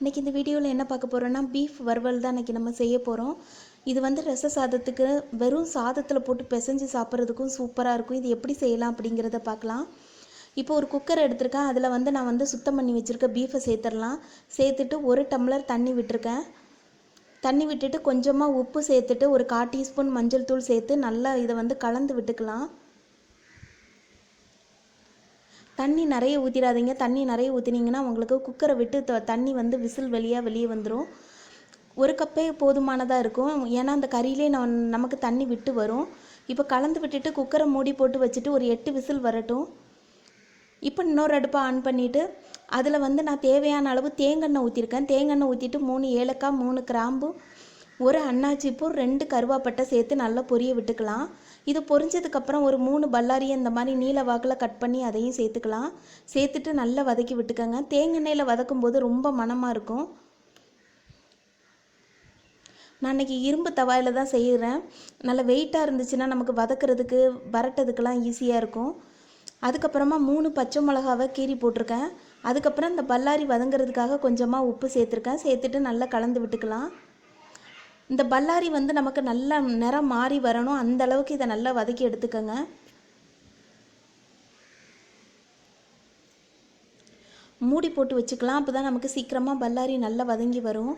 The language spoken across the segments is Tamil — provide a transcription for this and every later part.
இன்றைக்கி இந்த வீடியோவில் என்ன பார்க்க போகிறோன்னா பீஃப் வறுவல் தான் இன்றைக்கி நம்ம செய்ய போகிறோம் இது வந்து ரச சாதத்துக்கு வெறும் சாதத்தில் போட்டு பிசைஞ்சு சாப்பிட்றதுக்கும் சூப்பராக இருக்கும். இது எப்படி செய்யலாம் அப்படிங்கிறத பார்க்கலாம். இப்போ ஒரு குக்கர் எடுத்திருக்கேன். அதில் வந்து நான் வந்து சுத்தம் பண்ணி வச்சுருக்க பீஃபை சேர்த்துடலாம். சேர்த்துட்டு ஒரு டம்ளர் தண்ணி விட்டுருக்கேன். தண்ணி விட்டுட்டு கொஞ்சமாக உப்பு சேர்த்துட்டு ஒரு கால் டீஸ்பூன் மஞ்சள் தூள் சேர்த்து நல்லா இதை வந்து கலந்து விட்டுக்கலாம். தண்ணி நிறைய ஊற்றிடாதீங்க தண்ணி நிறைய ஊற்றினீங்கன்னா உங்களுக்கு குக்கரை விட்டு த- தண்ணி வந்து விசில் வெளியாக வெளியே வந்துடும் ஒரு கப்பே போதுமானதாக இருக்கும். ஏன்னா அந்த கறியிலே நான் நமக்கு தண்ணி விட்டு வரும். இப்போ கலந்து விட்டுட்டு குக்கரை மூடி போட்டு வச்சுட்டு ஒரு எட்டு விசில் வரட்டும். இப்போ இன்னொரு அடுப்பை ஆன் பண்ணிவிட்டு அதில் வந்து நான் தேவையான அளவு தேங்காய் ஊற்றிருக்கேன் தேங்கெண்ணெய் ஊற்றிட்டு மூணு ஏலக்காய் மூணு கிராம்பு ஒரு அன்னாச்சிப்பூ ரெண்டு கருவாப்பட்டை சேர்த்து நல்லா பொரிய விட்டுக்கலாம். இது பொரிஞ்சதுக்கப்புறம் ஒரு மூணு பல்லாரியை இந்த மாதிரி நீல வாக்கில் கட் பண்ணி அதையும் சேர்த்துக்கலாம். சேர்த்துட்டு நல்லா வதக்கி விட்டுக்கோங்க. தேங்காய் வதக்கும் போது ரொம்ப மணமாக இருக்கும். நான் அன்றைக்கி இரும்பு தவாயில் தான் செய்கிறேன் நல்ல வெயிட்டாக இருந்துச்சுன்னா நமக்கு வதக்கிறதுக்கு வரட்டதுக்கெல்லாம் ஈஸியாக இருக்கும். அதுக்கப்புறமா மூணு பச்சை மிளகாவை கீறி போட்டிருக்கேன். அதுக்கப்புறம் இந்த பல்லாரி வதங்கிறதுக்காக கொஞ்சமாக உப்பு சேர்த்துருக்கேன். சேர்த்துட்டு நல்லா கலந்து விட்டுக்கலாம். இந்த பல்லாரி வந்து நமக்கு நல்ல நிறம் மாறி வரணும். அந்த அளவுக்கு இதை நல்லா வதக்கி எடுத்துக்கோங்க. மூடி போட்டு வச்சுக்கலாம். அப்போ தான் நமக்கு சீக்கிரமாக பல்லாரி நல்லா வதங்கி வரும்.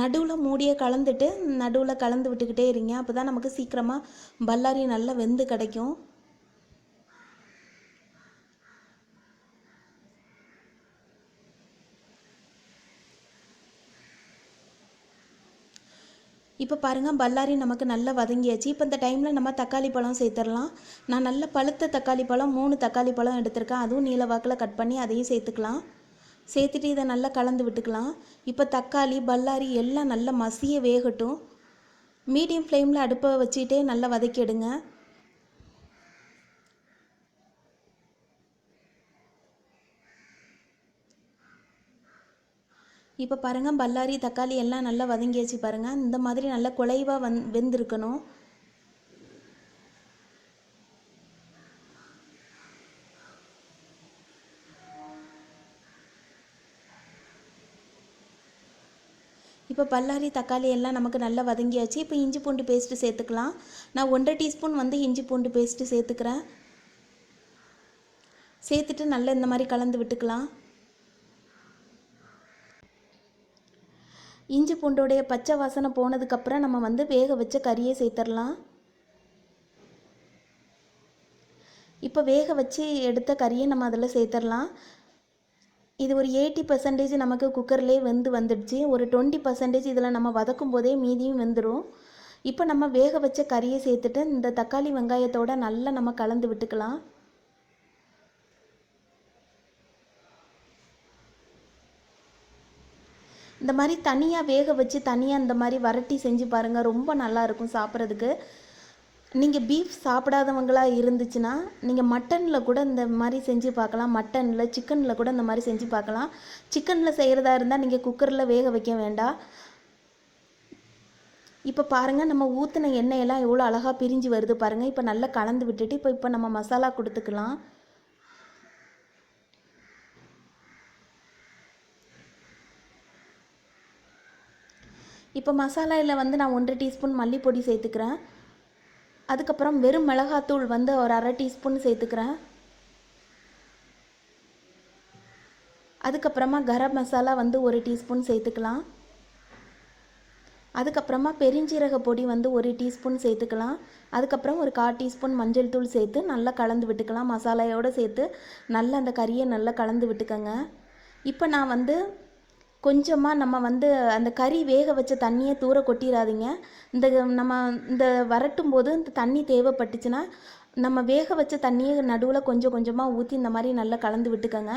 நடுவில் மூடியை கலந்துட்டு நடுவில் கலந்து விட்டுக்கிட்டே இருங்க. அப்போ தான் நமக்கு சீக்கிரமாக பல்லாரி நல்லா வெந்து கிடைக்கும். இப்போ பாருங்கள் பல்லாரி நமக்கு நல்லா வதங்கியாச்சு. இப்போ இந்த டைமில் நம்ம தக்காளி பழம் சேர்த்துடலாம். நான் நல்ல பழுத்த தக்காளி பழம் மூணு தக்காளி பழம் எடுத்திருக்கேன். அதுவும் நீல வாக்கில் கட் பண்ணி அதையும் சேர்த்துக்கலாம். சேர்த்துட்டு இதை நல்லா கலந்து விட்டுக்கலாம். இப்போ தக்காளி பல்லாரி எல்லாம் நல்லா மசிய வேகட்டும். மீடியம் ஃப்ளேமில் அடுப்பை வச்சுக்கிட்டே நல்லா வதக்கிடுங்க இப்போ பாருங்கள் பல்லாரி தக்காளி எல்லாம் நல்லா வதங்கியாச்சு பாருங்கள் இந்த மாதிரி நல்லா குலைவாக வந் வெந்திருக்கணும். இப்போ பல்லாரி தக்காளி எல்லாம் நமக்கு நல்லா வதங்கியாச்சு. இப்போ இஞ்சி பூண்டு பேஸ்ட்டு சேர்த்துக்கலாம். நான் ஒன்றரை டீஸ்பூன் வந்து இஞ்சி பூண்டு பேஸ்ட்டு சேர்த்துக்கிறேன். சேர்த்துட்டு நல்லா இந்த மாதிரி கலந்து விட்டுக்கலாம். இஞ்சி பூண்டோடைய பச்சை வாசனை போனதுக்கப்புறம் நம்ம வந்து வேக வச்ச கறியை சேர்த்துடலாம். இப்போ வேக வச்சு எடுத்த கறியை நம்ம அதில் சேர்த்துடலாம். இது ஒரு எயிட்டி பர்சன்டேஜ் நமக்கு குக்கர்லேயே வெந்து வந்துடுச்சு. ஒரு டுவெண்ட்டி பர்சன்டேஜ் இதில் நம்ம வதக்கும் போதே மீதியும் வெந்துடும் இப்போ நம்ம வேக வச்ச கறியை சேர்த்துட்டு இந்த தக்காளி வெங்காயத்தோடு நல்லா நம்ம கலந்து விட்டுக்கலாம். இந்த மாதிரி தனியாக வேக வச்சு தனியாக இந்த மாதிரி வரட்டி செஞ்சு பாருங்கள் ரொம்ப நல்லா இருக்கும் சாப்பிட்றதுக்கு. நீங்கள் பீஃப் சாப்பிடாதவங்களாக இருந்துச்சுன்னா நீங்கள் மட்டனில் கூட இந்த மாதிரி செஞ்சு பார்க்கலாம். மட்டனில் சிக்கனில் கூட இந்த மாதிரி செஞ்சு பார்க்கலாம். சிக்கனில் செய்கிறதா இருந்தால் நீங்கள் குக்கரில் வேக வைக்க வேண்டாம். இப்போ பாருங்கள் நம்ம ஊற்றின எண்ணெயெல்லாம் எவ்வளோ அழகாக பிரிஞ்சு வருது பாருங்கள் இப்போ நல்லா கலந்து விட்டுட்டு இப்போ இப்போ நம்ம மசாலா கொடுத்துக்கலாம். இப்போ மசாலாவில் வந்து நான் ஒன்றரை டீஸ்பூன் மல்லிப்பொடி சேர்த்துக்கிறேன். அதுக்கப்புறம் வெறும் மிளகாத்தூள் வந்து ஒரு அரை டீஸ்பூன் சேர்த்துக்கிறேன். அதுக்கப்புறமா கரம் மசாலா வந்து ஒரு டீஸ்பூன் சேர்த்துக்கலாம். அதுக்கப்புறமா பெருஞ்சீரக பொடி வந்து ஒரு டீஸ்பூன் சேர்த்துக்கலாம். அதுக்கப்புறம் ஒரு கால் டீஸ்பூன் மஞ்சள் தூள் சேர்த்து நல்லா கலந்து விட்டுக்கலாம். மசாலையோடு சேர்த்து நல்லா அந்த கறியை நல்லா கலந்து விட்டுக்கோங்க. இப்போ நான் வந்து கொஞ்சமாக நம்ம வந்து அந்த கறி வேக வச்ச தண்ணியை தூர கொட்டிடாதீங்க இந்த நம்ம இந்த வரட்டும் போது இந்த தண்ணி தேவைப்பட்டுச்சுன்னா நம்ம வேக வச்ச தண்ணியை நடுவில் கொஞ்சம் கொஞ்சமாக ஊற்றி இந்த மாதிரி நல்லா கலந்து விட்டுக்கோங்க.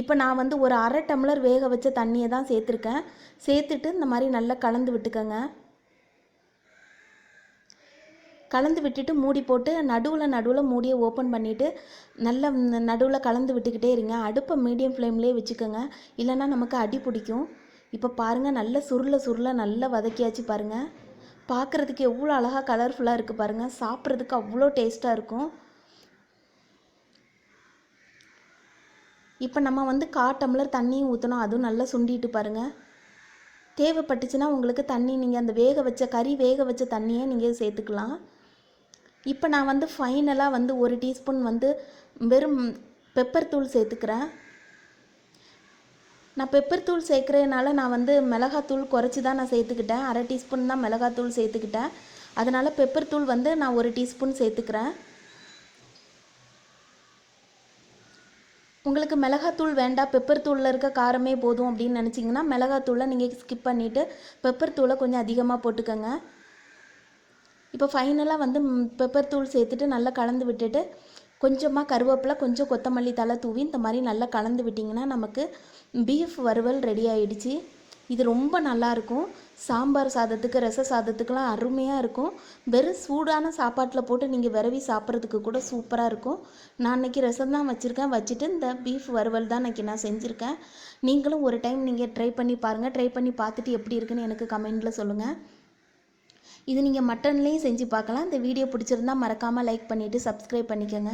இப்போ நான் வந்து ஒரு அரை டம்ளர் வேக வச்ச தண்ணியை தான் சேர்த்துருக்கேன். சேர்த்துட்டு இந்த மாதிரி நல்லா கலந்து விட்டுக்கோங்க. கலந்து விட்டுட்டு மூடி போட்டு நடுவில் நடுவில் மூடியை ஓப்பன் பண்ணிவிட்டு நல்லா நடுவில் கலந்து விட்டுக்கிட்டே இருங்க. அடுப்பை மீடியம் ஃப்ளேம்லேயே வச்சுக்கோங்க. இல்லைன்னா நமக்கு அடி பிடிக்கும். இப்போ பாருங்கள் நல்ல சுருளை சுருளை நல்லா வதக்கியாச்சு பாருங்கள் பார்க்குறதுக்கு எவ்வளோ அழகாக கலர்ஃபுல்லாக இருக்குது பாருங்கள் சாப்பிட்றதுக்கு அவ்வளோ டேஸ்ட்டாக இருக்கும். இப்போ நம்ம வந்து கா டம்ளர் தண்ணியும் ஊற்றணும் அதுவும் நல்லா சுண்டிட்டு பாருங்கள் தேவைப்பட்டுச்சுன்னா உங்களுக்கு தண்ணி நீங்கள் அந்த வேக வச்ச கறி வேக வச்ச தண்ணியை நீங்கள் சேர்த்துக்கலாம். இப்போ நான் வந்து ஃபைனலாக வந்து ஒரு டீஸ்பூன் வந்து வெறும் பெப்பர் தூள் சேர்த்துக்கிறேன். நான் பெப்பர் தூள் சேர்க்குறதுனால நான் வந்து மிளகாத்தூள் குறைச்சி தான் நான் சேர்த்துக்கிட்டேன். அரை டீஸ்பூன் தான் மிளகாத்தூள் சேர்த்துக்கிட்டேன். அதனால் பெப்பர் தூள் வந்து நான் ஒரு டீஸ்பூன் சேர்த்துக்கிறேன். உங்களுக்கு மிளகாத்தூள் வேண்டாம். பெப்பர் தூளில் இருக்க காரமே போதும் அப்படின்னு நினச்சிங்கன்னா மிளகாத்தூளை நீங்கள் ஸ்கிப் பண்ணிவிட்டு பெப்பர் தூளை கொஞ்சம் அதிகமாக போட்டுக்கோங்க. இப்போ ஃபைனலாக வந்து பெப்பர் தூள் சேர்த்துட்டு நல்லா கலந்து விட்டுட்டு கொஞ்சமாக கருவேப்பிலை கொஞ்சம் கொத்தமல்லி தலை தூவி இந்த மாதிரி நல்லா கலந்து விட்டிங்கன்னா நமக்கு பீஃப் வறுவல் ரெடி ஆகிடுச்சி இது ரொம்ப நல்லாயிருக்கும் சாம்பார் சாதத்துக்கு ரச சாதத்துக்கெலாம் அருமையாக இருக்கும். வெறும் சூடான சாப்பாட்டில் போட்டு நீங்கள் விரவி சாப்பிட்றதுக்கு கூட சூப்பராக இருக்கும். நான் இன்றைக்கி ரசம் தான் வச்சுருக்கேன். வச்சுட்டு இந்த பீஃப் வறுவல் தான் இன்றைக்கி நான் செஞ்சுருக்கேன். நீங்களும் ஒரு டைம் நீங்கள் ட்ரை பண்ணி பாருங்கள் ட்ரை பண்ணி பார்த்துட்டு எப்படி இருக்குன்னு எனக்கு கமெண்டில் சொல்லுங்கள் இது நீங்கள் மட்டன்லேயும் செஞ்சு பார்க்கலாம். இந்த வீடியோ பிடிச்சிருந்தா மறக்காமல் லைக் பண்ணிவிட்டு சப்ஸ்கிரைப் பண்ணிக்கோங்க.